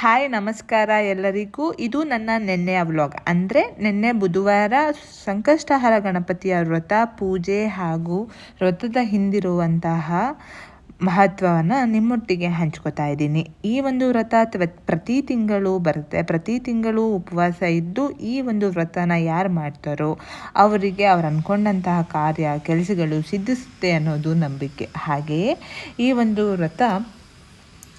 Hi, ನಮಸ್ಕಾರ ಎಲ್ಲರಿಗೂ. ಇದು ನನ್ನ ನೆನ್ನೆಯ ವ್ಲಾಗ್. ಅಂದರೆ ನಿನ್ನೆ ಬುಧವಾರ ಸಂಕಷ್ಟಹರ ಗಣಪತಿಯ ವ್ರತ, ಪೂಜೆ ಹಾಗೂ ವ್ರತದ ಹಿಂದಿರುವಂತಹ ಮಹತ್ವವನ್ನು ನಿಮ್ಮೊಟ್ಟಿಗೆ ಹಂಚ್ಕೋತಾ ಇದ್ದೀನಿ. ಈ ಒಂದು ವ್ರತ ಪ್ರತಿ ತಿಂಗಳು ಬರುತ್ತೆ. ಪ್ರತಿ ತಿಂಗಳು ಉಪವಾಸ ಇದ್ದು ಈ ಒಂದು ವ್ರತನ ಯಾರು ಮಾಡ್ತಾರೋ ಅವರಿಗೆ ಅವ್ರು ಅಂದ್ಕೊಂಡಂತಹ ಕಾರ್ಯ, ಕೆಲಸಗಳು ಸಿದ್ಧಿಸುತ್ತೆ ಅನ್ನೋದು ನಂಬಿಕೆ. ಹಾಗೆಯೇ ಈ ಒಂದು ವ್ರತ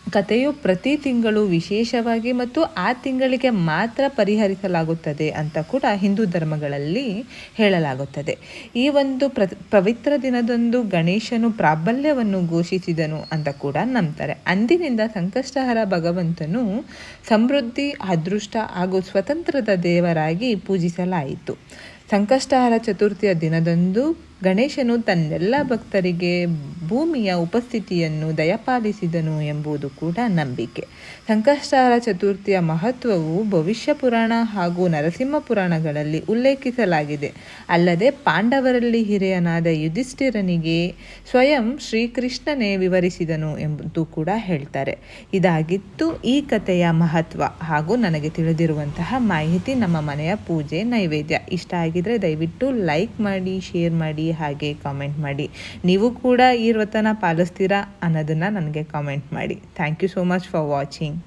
ಕಥೆಯು ಪ್ರತಿ ತಿಂಗಳು ವಿಶೇಷವಾಗಿ ಮತ್ತು ಆ ತಿಂಗಳಿಗೆ ಮಾತ್ರ ಪರಿಹರಿಸಲಾಗುತ್ತದೆ ಅಂತ ಕೂಡ ಹಿಂದೂ ಧರ್ಮಗಳಲ್ಲಿ ಹೇಳಲಾಗುತ್ತದೆ. ಈ ಒಂದು ಪ್ರ, ಪವಿತ್ರ ದಿನದಂದು ಗಣೇಶನು ಪ್ರಾಬಲ್ಯವನ್ನು ಘೋಷಿಸಿದನು ಅಂತ ಕೂಡ ನಂಬ್ತಾರೆ. ಅಂದಿನಿಂದ ಸಂಕಷ್ಟಹರ ಭಗವಂತನು ಸಮೃದ್ಧಿ, ಅದೃಷ್ಟ ಹಾಗೂ ಸ್ವತಂತ್ರದ ದೇವರಾಗಿ ಪೂಜಿಸಲಾಯಿತು. ಸಂಕಷ್ಟಹರ ಚತುರ್ಥಿಯ ದಿನದಂದು ಗಣೇಶನು ತನ್ನೆಲ್ಲ ಭಕ್ತರಿಗೆ ಭೂಮಿಯ ಉಪಸ್ಥಿತಿಯನ್ನು ದಯಪಾಲಿಸಿದನು ಎಂಬುದು ಕೂಡ ನಂಬಿಕೆ. ಸಂಕಷ್ಟಾರ ಚತುರ್ಥಿಯ ಮಹತ್ವವು ಭವಿಷ್ಯ ಪುರಾಣ ಹಾಗೂ ನರಸಿಂಹ ಪುರಾಣಗಳಲ್ಲಿ ಉಲ್ಲೇಖಿಸಲಾಗಿದೆ. ಅಲ್ಲದೆ ಪಾಂಡವರಲ್ಲಿ ಹಿರಿಯನಾದ ಯುಧಿಷ್ಠಿರನಿಗೆ ಸ್ವಯಂ ಶ್ರೀಕೃಷ್ಣನೇ ವಿವರಿಸಿದನು ಎಂಬುದು ಕೂಡ ಹೇಳ್ತಾರೆ. ಇದಾಗಿತ್ತು ಈ ಕಥೆಯ ಮಹತ್ವ. ಹಾಗೂ ನನಗೆ ತಿಳಿದಿರುವಂತಹ ಮಾಹಿತಿ ನಮ್ಮ ಮನೆಯ ಪೂಜೆ ನೈವೇದ್ಯ. ಇಷ್ಟ ಆಗಿದ್ರೆ ದಯವಿಟ್ಟು ಲೈಕ್ ಮಾಡಿ, ಶೇರ್ ಮಾಡಿ ಹಾಗೆ ಕಾಮೆಂಟ್ ಮಾಡಿ. ನೀವು ಕೂಡ ಈ ವ್ರತನ ಪಾಲಿಸ್ತೀರಾ ಅನ್ನೋದನ್ನು ನನಗೆ ಕಾಮೆಂಟ್ ಮಾಡಿ. Thank you so much for watching